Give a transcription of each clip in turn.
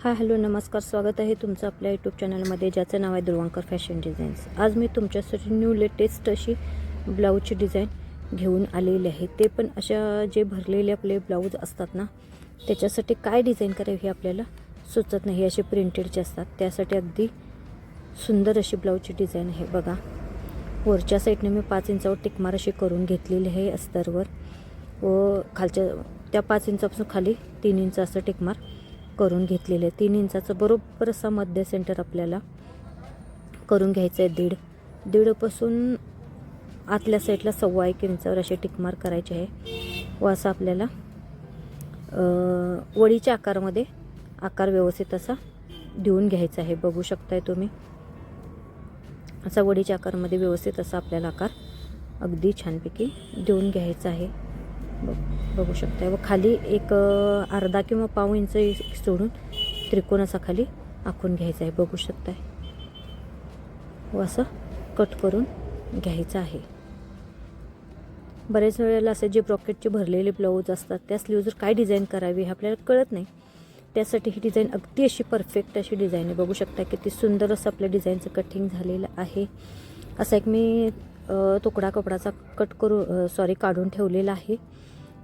Hi hello नमस्कार स्वागत आहे तुमचं आपल्या यूट्यूब चॅनलमध्ये ज्याचं नाव आहे दुर्वांकर फॅशन डिझाईन्स आज मी तुमच्यासाठी न्यू लेटेस्ट अशी ब्लाऊजची डिझाईन घेऊन आलेली आहे. ते पण अशा जे भरलेले आपले ब्लाऊज असतात ना त्याच्यासाठी काय डिझाईन करावी हे आपल्याला सुचत नाही. असे प्रिंटेडचे असतात त्यासाठी अगदी सुंदर अशी ब्लाऊजची डिझाईन आहे. बघा वरच्या साईडने मी पाच इंचावर टिकमार अशी करून घेतलेली आहे अस्तरवर. व खालच्या त्या पाच इंचापासून खाली तीन इंच असं टिकमार करून घेतलेलं. आहे तीन इंचाचं बरोबर असा मध्य सेंटर आपल्याला करून घ्यायचं आहे दीड. दीडपासून आतल्या साईडला सव्वा एक इंचावर असे टिकमार करायचे आहे. व असं आपल्याला वडीच्या आकारामध्ये आकार व्यवस्थित असा देऊन घ्यायचा आहे. बघू शकताय तुम्ही. असा वडीच्या आकारामध्ये व्यवस्थित असा आपल्याला आकार अगदी छानपैकी देऊन घ्यायचा आहे. बघ- बघू शकताय व खाली एक अर्धा किंवा पाव इंच सोडून त्रिकोण असा खाली आखून घ्यायचा आहे. बघू शकताय. व असं कट करून घ्यायचं आहे. बरेच वेळेला असे जे ब्रॉकेटचे भरलेले ब्लाऊज असतात त्या स्लीवजवर काय डिझाईन करावी हे आपल्याला कळत नाही त्यासाठी ही डिझाईन अगदी अशी परफेक्ट अशी डिझाईन आहे. बघू शकता किती सुंदर असं आपल्या डिझाईनचं कटिंग झालेलं आहे. असा एक मी तुकडा कपडाचा कट करू सॉरी काढून ठेवलेला आहे.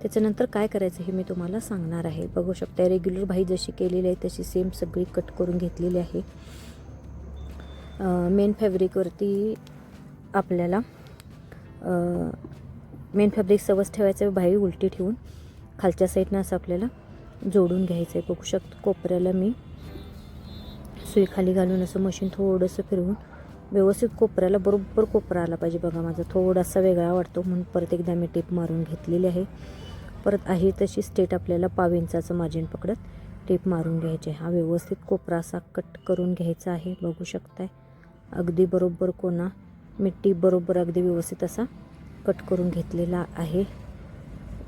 त्याच्यानंतर काय करायचं हे मी तुम्हाला सांगणार आहे. बघू शकता रेग्युलर भाई जशी केलेली आहे तशी सेम सगळी कट करून घेतलेली आहे. मेन फॅब्रिकवरती आपल्याला मेन फॅब्रिक सवस ठेवायचं बाही उलटी ठेवून. खालच्या साईडनं असं आपल्याला जोडून घ्यायचं आहे बघू शकतो कोपऱ्याला मी सुई खाली घालून असं मशीन थोडंसं फिरवून व्यवस्थित कोपऱ्याला बरोबर कोपरा आला पाहिजे. बघा माझा थोडासा वेगळा वाटतो म्हणून परत एकदा मी टिप मारून घेतलेली आहे. परत आहे तशी स्टेट आपल्याला पाव इंचाचं मार्जिन पकडत टेप मारून घ्यायचे. हा व्यवस्थित कोपरा असा कट करून घ्यायचा आहे. बघू शकताय. अगदी बरोबर कोणा मी टीप बरोबर अगदी व्यवस्थित असा कट करून घेतलेला आहे.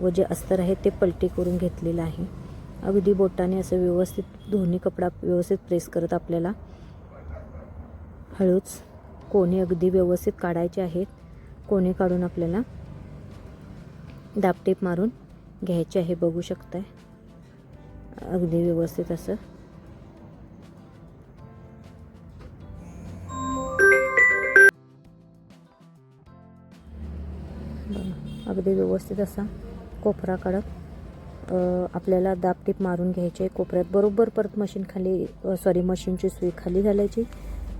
व जे अस्तर आहे ते पलटी करून घेतलेलं आहे. अगदी बोटाने असं व्यवस्थित दोन्ही कपडा व्यवस्थित प्रेस करत आपल्याला हळूच कोणी अगदी व्यवस्थित काढायचे आहेत. कोणी काढून आपल्याला दाबटेप मारून घ्यायचे आहे बघू शकताय. अगदी व्यवस्थित असं. अगदी व्यवस्थित असा कोपरा काढत आपल्याला दाबटीप मारून घ्यायचे आहे कोपऱ्यात. बरोबर परत मशीन खाली सॉरी मशीनची सुई खाली घालायची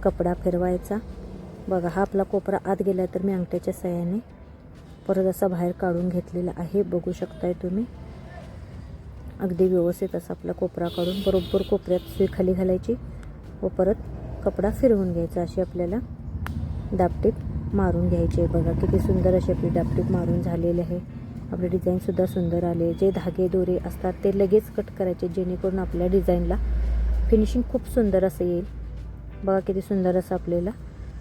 कपडा फिरवायचा. बघा हा आपला कोपरा आत गेला तर मी अंगठ्याच्या सहाय्याने परत असा बाहेर काढून घेतलेला आहे. बघू शकताय तुम्ही. अगदी व्यवस्थित असा आपला कोपरा काढून बरोबर कोपऱ्यात सुई खाली घालायची व परत कपडा फिरवून घ्यायचा अशी आपल्याला दाबटीप मारून घ्यायची आहे. बघा किती सुंदर अशी आपली दाबटीप मारून झालेली आहे. आपले डिझाईनसुद्धा सुंदर आले जे धागे दोरे असतात ते लगेच कट करायचे जेणेकरून आपल्या डिझाईनला फिनिशिंग खूप सुंदर असं येईल. बघा किती सुंदर असं आपल्याला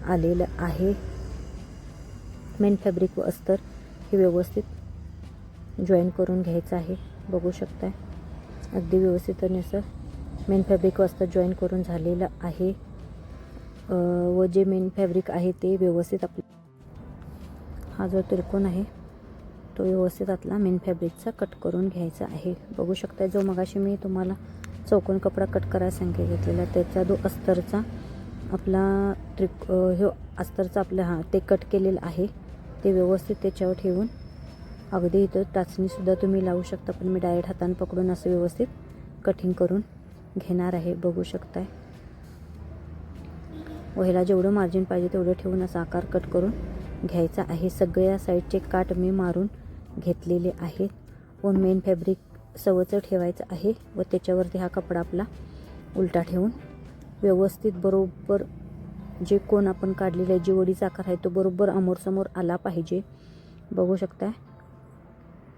आलेलं आहे. मेन फॅब्रिक व अस्तर. हे व्यवस्थित जॉईन करून घ्यायचं आहे. बघू शकताय. अगदी व्यवस्थित आणि असं मेन फॅब्रिक वाजता जॉईन करून झालेलं आहे. व जे मेन फॅब्रिक आहे ते व्यवस्थित आप हा जो त्रिकोण आहे तो व्यवस्थित आतला मेन फॅब्रिकचा कट करून घ्यायचा आहे. बघू शकता जो मगाशी मी तुम्हाला चौकोन कपडा कट करायला सांगितलेला त्याचा जो अस्तरचा आपला त्रिक हे ह्यो अस्तरचा आपला हा ते कट केलेलं आहे. ते व्यवस्थित त्याच्यावर ठेवून अगदी इथं टाचणीसुद्धा तुम्ही लावू शकता पण मी डायरेक्ट हाताने पकडून असं व्यवस्थित कटिंग करून घेणार आहे बघू शकताय. व ह्याला जेवढं मार्जिन पाहिजे तेवढं ठेवून असा आकार कट करून घ्यायचा आहे. सगळ्या साईडचे काट मी मारून घेतलेले आहेत व मेन फॅब्रिक सवचं ठेवायचं आहे व त्याच्यावरती हा कपडा आपला उलटा ठेवून व्यवस्थित बरोबर जे कोण आपण काढलेलं आहे जे वडीचा आकार आहे तो बरोबर अमोरसमोर आला पाहिजे. बघू शकताय.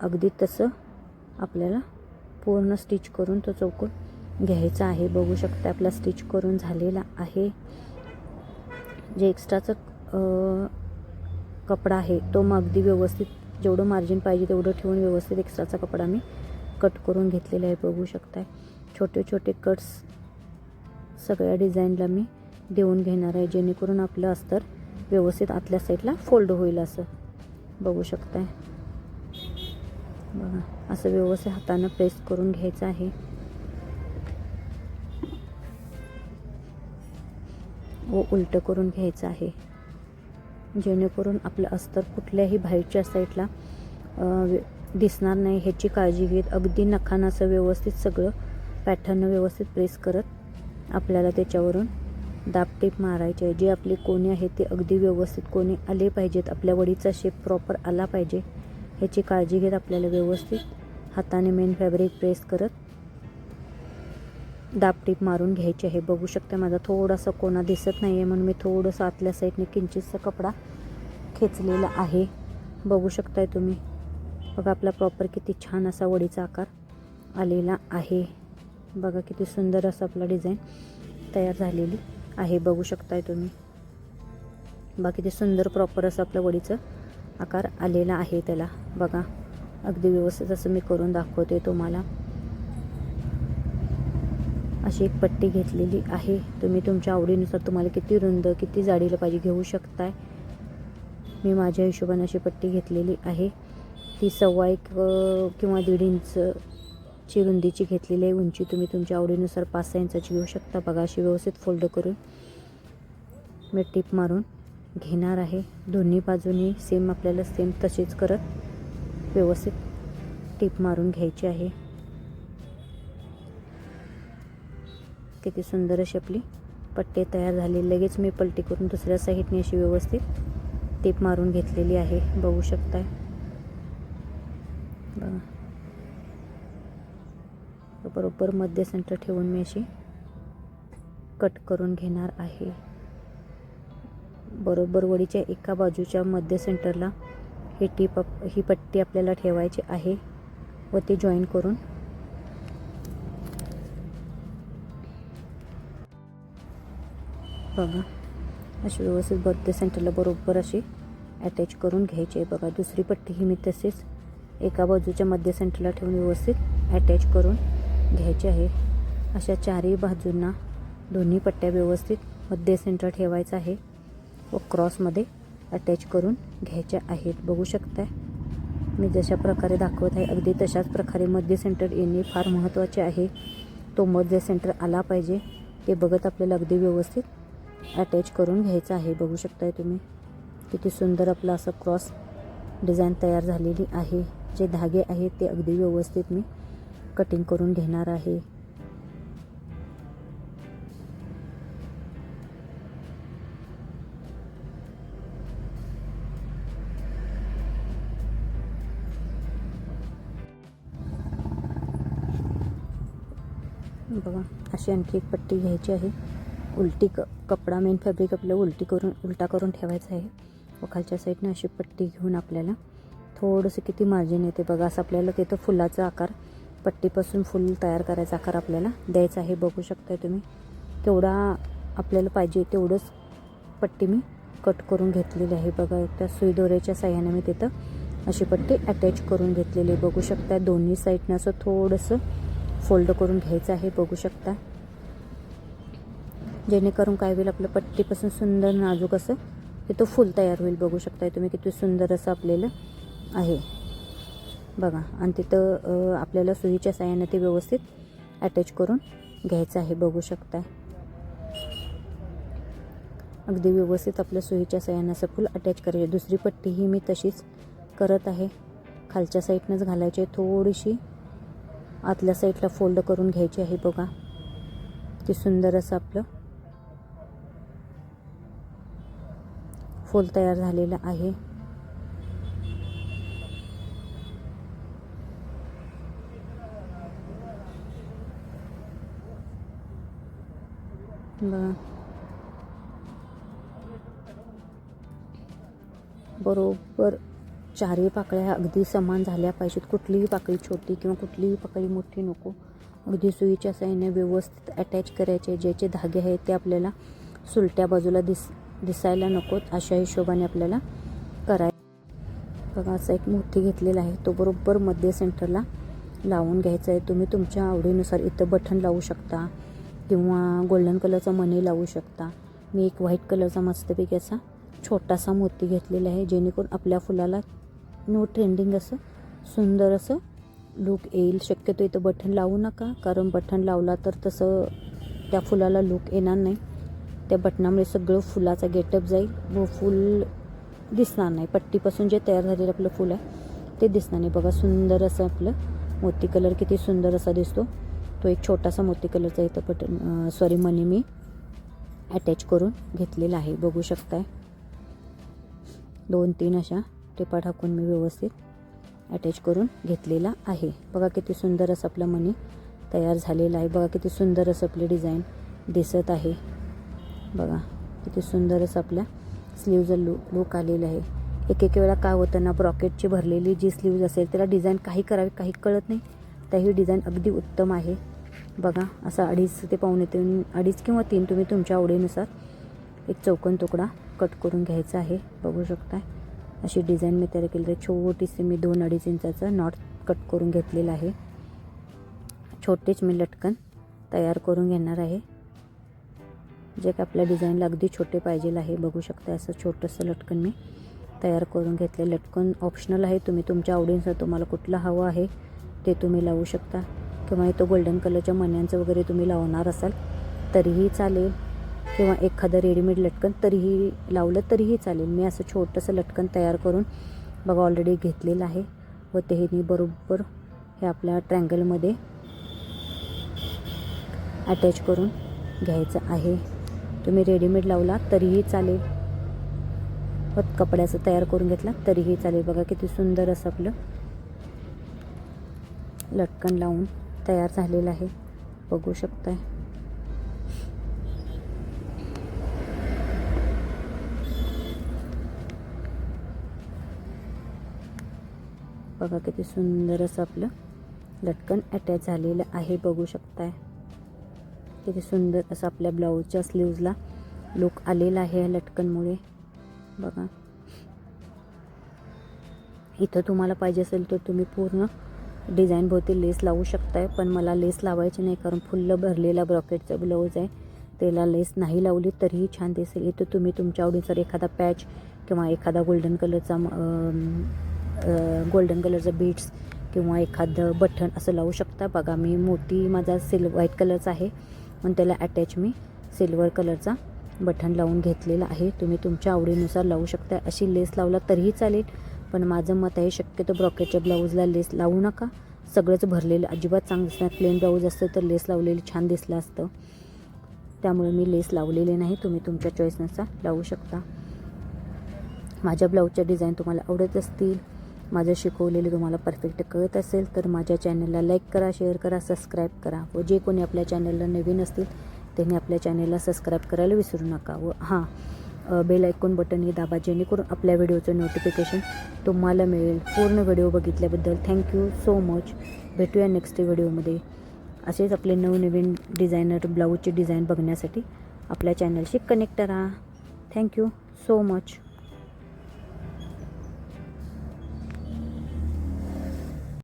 अगदी तसं आपल्याला पूर्ण स्टिच करून तो चौकोन घ्यायचा आहे. बघू शकता आपला स्टिच करून झालेला आहे. जे एक्स्ट्राचं कपडा आहे तो मग अगदी व्यवस्थित जेवढं मार्जिन पाहिजे तेवढं ठेवून व्यवस्थित एक्स्ट्राचा कपडा मी कट करून घेतलेला आहे. बघू शकताय. छोटे छोटे कट्स सगळ्या डिझाईनला मी देऊन घेणार आहे जेणेकरून आपलं अस्तर व्यवस्थित आतल्या साईडला फोल्ड होईल असं बघू शकताय. बघा असं व्यवस्थित हातानं प्रेस करून घ्यायचं आहे. व उलटं करून घ्यायचं आहे. जेणेकरून आपलं अस्तर कुठल्याही बाहेरच्या साईडला दिसणार नाही ह्याची काळजी घेत अगदी नखानं असं व्यवस्थित सगळं पॅटर्न व्यवस्थित प्रेस करत आपल्याला त्याच्यावरून दाबटेप मारायचे. आहे जे आपले कोणी आहे ते अगदी व्यवस्थित कोणी आले पाहिजेत आपल्या वडीचा शेप प्रॉपर आला पाहिजे ह्याची काळजी घेत आपल्याला व्यवस्थित हाताने मेन फॅब्रिक प्रेस करत दाबटीप मारून घ्यायची आहे. बघू शकता माझा थोडासा कोणा दिसत नाही आहे म्हणून मी थोडंसं आतल्या साईडने किंचितसा कपडा खेचलेला आहे. बघू शकताय तुम्ही. बघा आपला प्रॉपर किती छान असा वडीचा आकार आलेला आहे. बघा किती सुंदर असं आपला डिझाईन तयार झालेली. आहे बघू शकताय तुम्ही. बाकी ते सुंदर प्रॉपर असं आपलं वडीचं आकार आलेला आहे त्याला. बघा अगदी व्यवस्थित असं मी करून दाखवते तुम्हाला. अशी एक पट्टी घेतलेली आहे. तुम्ही तुमच्या आवडीनुसार तुम्हाला किती रुंद किती जाडीला पाहिजे घेऊ शकताय. मी माझ्या हिशोबाने अशी पट्टी घेतलेली आहे. ती सव्वा एक किंवा दीड ची रुंदीची घेतलेली आहे उंची. तुम्ही तुमच्या आवडीनुसार पाच सहा इंचाची घेऊ शकता. बघा अशी व्यवस्थित फोल्ड करून मी टीप मारून घेणार आहे. दोन्ही बाजूनी सेम आपल्याला सेम तशीच करत व्यवस्थित टीप मारून घ्यायची आहे. किती सुंदर अशी आपली पट्टे तयार झाले. लगेच मी पलटी करून दुसऱ्या साईडने अशी व्यवस्थित टीप मारून घेतलेली आहे. बघू शकताय. बघा. बरोबर मध्य सेंटर ठेवून मी अशी कट करून घेणार आहे. बरोबर वडीच्या एका बाजूच्या मध्य सेंटरला ही टीप अप ही पट्टी आपल्याला ठेवायची आहे व ती जॉईन करून बघा अशी व्यवस्थित बर्थडे सेंटरला बरोबर अशी अटॅच करून घ्यायची आहे. बघा दुसरी पट्टी ही मी तसेच एका बाजूच्या मध्य सेंटरला ठेवून व्यवस्थित अटॅच करून घ्यायची आहे. अशा चारही बाजूंना दोन्ही पट्ट्या व्यवस्थित मध्य सेंटर ठेवायचं आहे व क्रॉसमध्ये अटॅच करून घ्यायच्या आहेत. बघू शकताय? मी जशा प्रकारे दाखवत आहे अगदी तशाच प्रकारे मध्य सेंटर येणे फार महत्त्वाचे आहे. तो मध्य सेंटर आला पाहिजे. ते बघत आपल्याला अगदी व्यवस्थित अटॅच करून घ्यायचं आहे. बघू शकताय तुम्ही? किती सुंदर आपलं असं क्रॉस डिझाईन तयार झालेली आहे. जे धागे आहेत ते अगदी व्यवस्थित मी कटिंग करून घेणार आहे. बघा अशी आणखी एक पट्टी घ्यायची आहे. उलटी क कपडा मेन फॅब्रिक आपल्याला उलटी करून उलटा करून ठेवायचा आहे. व खालच्या साईडनं अशी पट्टी घेऊन आपल्याला थोडंसं किती मार्जिन येते बघा असं आपल्याला तिथं फुलाचा आकार पट्टीपासून फुल तयार करायचा आकार आपल्याला द्यायचा आहे. बघू शकताय तुम्ही. तेवढा आपल्याला पाहिजे तेवढंच पट्टी मी कट करून घेतलेली आहे. बघा त्या सुईदोऱ्याच्या साह्याने मी तिथं अशी पट्टी अटॅच करून घेतलेली आहे. बघू शकता दोन्ही साईडनं असं थोडंसं फोल्ड करून घ्यायचं आहे. बघू शकता जेणेकरून काय होईल आपलं पट्टीपासून सुंदर नाजूक असं तिथं फुल तयार होईल. बघू शकताय तुम्ही किती सुंदर असं आपल्याला आहे. बघा आणि तिथं आपल्याला सुईच्या साह्यानं ते व्यवस्थित अटॅच करून घ्यायचं आहे बघू शकता अगदी व्यवस्थित आपल्या सुईच्या साह्यानं असं फुल अटॅच करायचे. दुसरी पट्टी ही मी तशीच करत आहे. खालच्या साईडनंच घालायची आहे. थोडीशी आतल्या साईडला फोल्ड करून घ्यायची आहे बघा. ते सुंदर असं आपलं फोल तयार झालेलं आहे. बघा बरोबर. चारही पाकळ्या अगदी समान झाल्या पाहिजेत. कुठलीही पाकळी छोटी किंवा कुठलीही पाकळी मोठी नको. अगदी सुईच्या साईने व्यवस्थित अटॅच करायचे. ज्याचे धागे आहेत ते आपल्याला सुलट्या बाजूला दिस दिसायला नकोत. अशा हिशोबाने आपल्याला कराय बघा असा एक मोठी घेतलेला आहे. तो बरोबर मध्य सेंटरला लावून घ्यायचा आहे. तुम्ही तुमच्या आवडीनुसार इथं बटन लावू शकता. किंवा गोल्डन कलरचा मनी लावू शकता. मी एक व्हाईट कलरचा मस्तपैकी असा छोटासा मोती घेतलेला आहे जेणेकरून आपल्या फुलाला नो ट्रेंडिंग असं सुंदर असं लुक येईल. शक्यतो इथं बटन लावू नका कारण बटन लावला तर तसं त्या फुलाला लुक येणार नाही. त्या बटनामुळे सगळं फुलाचा गेटअप जाईल. व फुल दिसणार नाही. पट्टीपासून जे तयार झालेलं आपलं फुल आहे ते दिसणार नाही. बघा सुंदर असं आपलं मोती कलर किती सुंदर असा दिसतो. तो एक छोटासा मोती कलरचा इथं बटन सॉरी मनी मी अटॅच करून घेतलेला आहे. बघू शकताय. दोन तीन अशा टिपा टाकून मी व्यवस्थित अटॅच करून घेतलेला आहे. बघा किती सुंदर असं आपलं मनी तयार झालेलं आहे. बघा किती सुंदर असं आपली डिझाईन दिसत आहे. बघा किती सुंदर असं आपल्या स्लीवचा लू लुक आलेलं आहे. एक एक वेळा काय होतं ना ब्रॉकेटची भरलेली जी स्लीव्ज असेल त्याला डिझाईन काही करावी काही कळत नाही. तर ही डिझाईन अगदी उत्तम आहे. बघा असं अडीच ते पावणे तीन अडीच किंवा तीन तुम्ही तुमच्या आवडीनुसार एक चौकन तुकडा कट करून घ्यायचा आहे. बघू शकताय. अशी डिझाईन मी तयार केली आहे. छोटीशी मी दोन अडीच इंचाचं नॉट कट करून घेतलेला आहे. छोटेच मी लटकन तयार करून घेणार आहे. जे का आपल्या डिझाईनला अगदी छोटे पाहिजे आहे बघू शकता असं छोटंसं लटकन मी तयार करून घेतले लटकन ऑप्शनल आहे. तुम्ही तुमच्या आवडीनुसार तुम्हाला कुठलं हवं आहे ते तुम्ही लावू शकता. किंवा तो गोल्डन कलरच्या मण्यांचं वगैरे तुम्ही लावणार असाल तरीही चालेल. किंवा एखादं रेडीमेड लटकन तरीही लावलं तरीही चालेल. मी असं छोटंसं लटकन तयार करून बघा ऑलरेडी घेतलेलं आहे. व तेही बरोबर हे आपल्या ट्रँगलमध्ये अटॅच करून घ्यायचं आहे. तुम्ही रेडीमेड लावला तरीही चालेल. व कपड्याचं तयार करून घेतला तरीही चालेल. बघा किती सुंदर असं आपलं लटकन लावून तयार झालेलं आहे. बघू शकताय. बघा किती सुंदर असं आपलं लटकन अटॅच झालेलं आहे. बघू शकताय. किती सुंदर असं आपल्या ब्लाऊजच्या स्लीव्जला लुक आलेला आहे या लटकनमुळे. बघा. इथं तुम्हाला पाहिजे असेल तर तुम्ही पूर्ण डिझाईनभोवती लेस लावू शकताय पण मला लेस लावायची नाही कारण फुल्ल भरलेला ब्रॉकेटचा ब्लाऊज आहे. त्याला लेस नाही लावली तरीही छान दिसेल. इथं तुम्ही तुमच्या आवडीनुसार एखादा पॅच किंवा एखादा गोल्डन कलरचा गोल्डन कलरचं बीट्स किंवा एखादं बटन असं लावू शकता. बघा मी मोठी माझा सिल्व व्हाईट कलरचा आहे पण त्याला अटॅच मी सिल्वर कलरचा बटन लावून घेतलेला आहे. तुम्ही तुमच्या आवडीनुसार लावू शकता अशी लेस लावला तरीही चालेल. पण माझं मत आहे शक्यतो ब्रॉकेटच्या ब्लाऊजला लेस लावू नका. सगळंच भरलेलं अजिबात चांगलं दिसणार प्लेन ब्लाऊज असतं तर लेस लावलेली छान दिसलं असतं. त्यामुळे मी लेस लावलेले नाही तुम्ही तुमच्या चॉईसनुसार लावू शकता. माझ्या ब्लाऊजच्या डिझाईन तुम्हाला आवडत असतील माझं शिकवलेलं तुम्हाला परफेक्ट कळत असेल तर माझ्या चॅनलला लाईक करा शेअर करा सबस्क्राईब करा. व जे कोणी आपल्या चॅनलला नवीन असतील त्यांनी आपल्या चॅनलला सबस्क्राईब करायला विसरू नका. व हां बेल ऐकून बटन हे दाबा जेणेकरून आपल्या व्हिडिओचं नोटिफिकेशन तुम्हाला मिळेल. पूर्ण व्हिडिओ बघितल्याबद्दल थँक्यू सो मच भेटूया नेक्स्ट व्हिडिओमध्ये असेच आपले नवनवीन डिझायनर ब्लाऊजचे डिझाईन बघण्यासाठी आपल्या चॅनलशी कनेक्ट राहा. Thank you so much